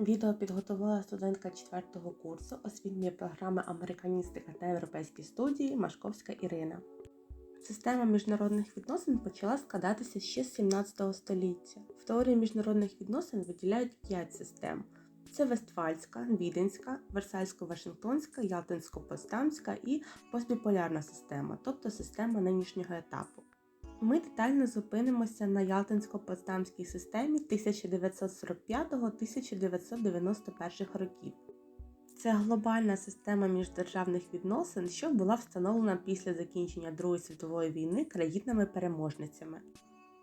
Відео підготувала студентка 4 курсу освітньої програми Американістика та європейські студії Машковська Ірина. Система міжнародних відносин почала складатися ще з 17 століття. В теорії міжнародних відносин виділяють 5 систем: це Вестфальська, Віденська, Версальсько-Вашингтонська, Ялтинсько-Постамська і постбіполярна система, тобто система нинішнього етапу. Ми детально зупинимося на Ялтинсько-Потсдамській системі 1945-1991 років. Це глобальна система міждержавних відносин, що була встановлена після закінчення Другої світової війни країнами-переможницями.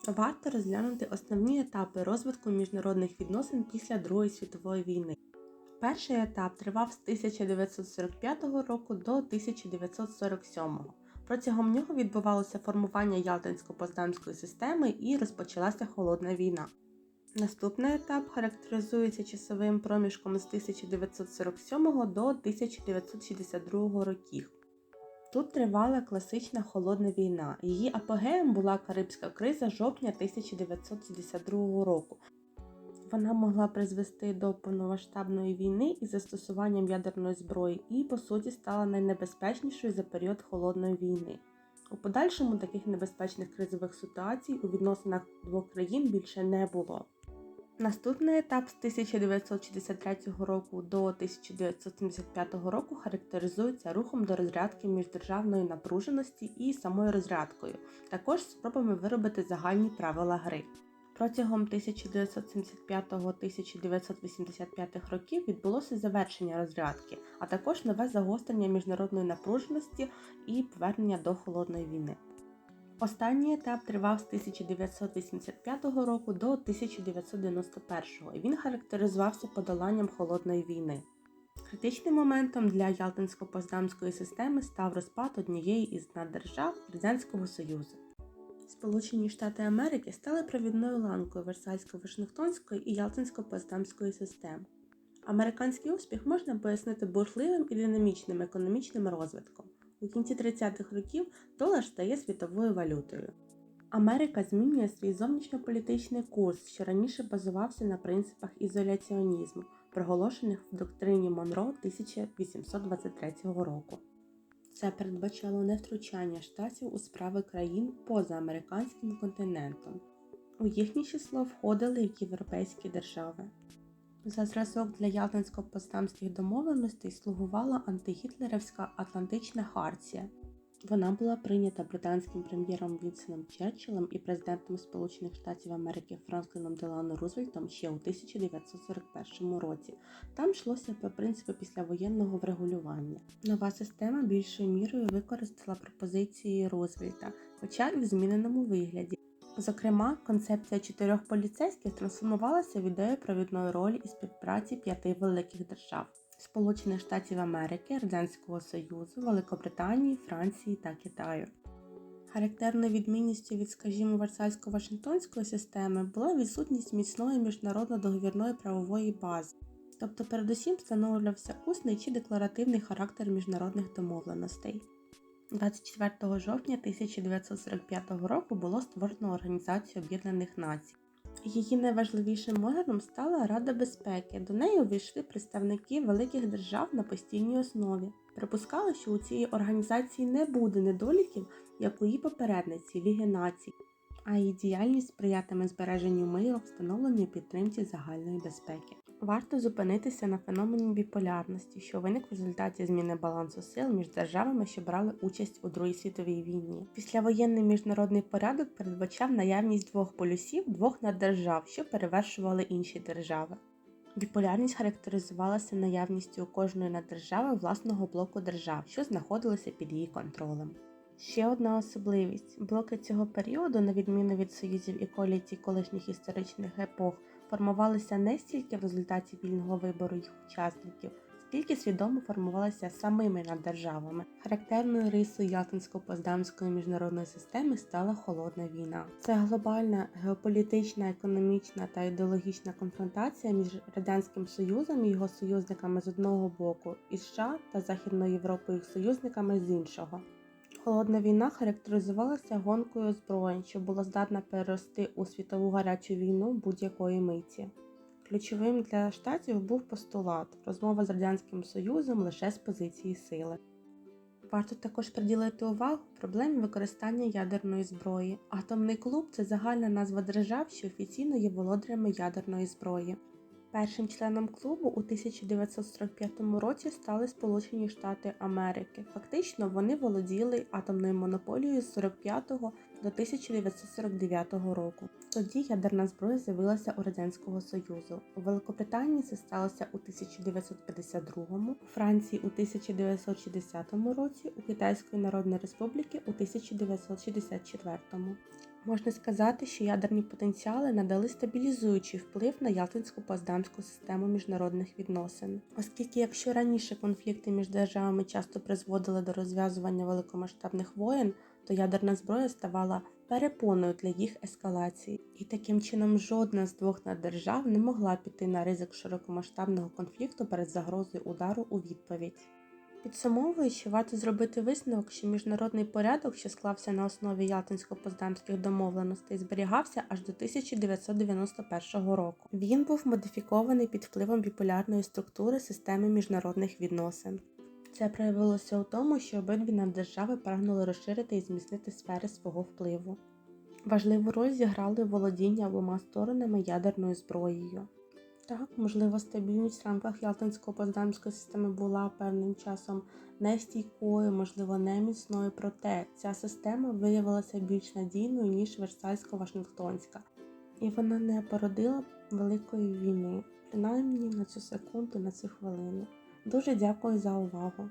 Варто розглянути основні етапи розвитку міжнародних відносин після Другої світової війни. Перший етап тривав з 1945 року до 1947 року. Протягом нього відбувалося формування Ялтинсько-Поздамської системи і розпочалася холодна війна. Наступний етап характеризується часовим проміжком з 1947 до 1962 років. Тут тривала класична холодна війна. Її апогеєм була Карибська криза жовтня 1972 року. Вона могла призвести до повномасштабної війни із застосуванням ядерної зброї і, по суті, стала найнебезпечнішою за період холодної війни. У подальшому таких небезпечних кризових ситуацій у відносинах двох країн більше не було. Наступний етап з 1963 року до 1975 року характеризується рухом до розрядки міждержавної напруженості і самою розрядкою, також спробами виробити загальні правила гри. Протягом 1975-1985 років відбулося завершення розрядки, а також нове загострення міжнародної напруженості і повернення до холодної війни. Останній етап тривав з 1985 року до 1991 і він характеризувався подоланням холодної війни. Критичним моментом для Ялтинсько-Поздамської системи став розпад однієї із наддержав Радянського Союзу. Сполучені Штати Америки стали провідною ланкою Версальсько-Вашингтонської і Ялтинсько-Поздамської систем. Американський успіх можна пояснити бурхливим і динамічним економічним розвитком. У кінці 30-х років долар стає світовою валютою. Америка змінює свій зовнішньополітичний курс, що раніше базувався на принципах ізоляціонізму, проголошених в доктрині Монро 1823 року. Це передбачало невтручання штатів у справи країн поза американським континентом. У їхнє число входили європейські держави. За зразок для Ялтинсько-Постамських домовленостей слугувала антигітлерівська Атлантична Хартія. Вона була прийнята британським прем'єром Вінсеном Черчиллем і президентом Сполучених Штатів Америки Франкліном Делано Рузвельтом ще у 1941 році. Там йшлося про принципи післявоєнного врегулювання. Нова система більшою мірою використала пропозиції Рузвельта, хоча і в зміненому вигляді. Зокрема, концепція чотирьох поліцейських трансформувалася в ідею провідної ролі і співпраці п'яти великих держав Сполучених Штатів Америки, Радянського Союзу, Великобританії, Франції та Китаю. Характерною відмінністю від, скажімо, Версальсько-Вашингтонської системи була відсутність міцної міжнародно-договірної правової бази, тобто, передусім встановлювався усний чи декларативний характер міжнародних домовленостей. 24 жовтня 1945 року було створено Організацію Об'єднаних Націй. Її найважливішим органом стала Рада безпеки. До неї увійшли представники великих держав на постійній основі. Припускали, що у цій організації не буде недоліків, як у її попередниці Ліги націй, а її діяльність сприятиме збереженню миру, встановленню підтримці загальної безпеки. Варто зупинитися на феномені біполярності, що виник в результаті зміни балансу сил між державами, що брали участь у Другій світовій війні. Післявоєнний міжнародний порядок передбачав наявність двох полюсів, двох наддержав, що перевершували інші держави. Біполярність характеризувалася наявністю у кожної наддержави власного блоку держав, що знаходилися під її контролем. Ще одна особливість: блоки цього періоду, на відміну від союзів і коаліцій колишніх історичних епох, формувалися не стільки в результаті вільного вибору їх учасників, скільки свідомо формувалися самими наддержавами. Характерною рисою Ялтинсько-Поздамської міжнародної системи стала холодна війна. Це глобальна геополітична, економічна та ідеологічна конфронтація між радянським союзом і його союзниками з одного боку і США та Західною Європою союзниками з іншого. Холодна війна характеризувалася гонкою зброї, що була здатна перерости у світову гарячу війну будь-якої миті. Ключовим для штатів був постулат розмова з радянським союзом лише з позиції сили. Варто також приділити увагу проблемі використання ядерної зброї. Атомний клуб це загальна назва держав, що офіційно є володарями ядерної зброї. Першим членом клубу у 1945 році стали Сполучені Штати Америки. Фактично вони володіли атомною монополією з 45 до 1949 року. Тоді ядерна зброя з'явилася у Радянського Союзу. У Великобританії це сталося у 1952, у Франції у 1960 році, у Китайської Народної Республіки у 1964. Можна сказати, що ядерні потенціали надали стабілізуючий вплив на Ялтинську поздамську систему міжнародних відносин, оскільки якщо раніше конфлікти між державами часто призводили до розв'язування великомасштабних воєн, то ядерна зброя ставала перепоною для їх ескалації, і таким чином жодна з двох наддержав не могла піти на ризик широкомасштабного конфлікту перед загрозою удару у відповідь. Підсумовуючи, варто зробити висновок, що міжнародний порядок, що склався на основі Ялтинсько-Поздамських домовленостей, зберігався аж до 1991 року. Він був модифікований під впливом біполярної структури системи міжнародних відносин. Це проявилося у тому, що обидві наддержави прагнули розширити і зміцнити сфери свого впливу. Важливу роль зіграли володіння обома сторонами ядерною зброєю. Так, можливо, стабільність в рамках Ялтинського Поздамської системи була певним часом нестійкою, можливо, неміцною, проте ця система виявилася більш надійною, ніж Версальсько-Вашингтонська, і вона не породила великої війни, принаймні на цю секунду, на цю хвилину. Дуже дякую за увагу!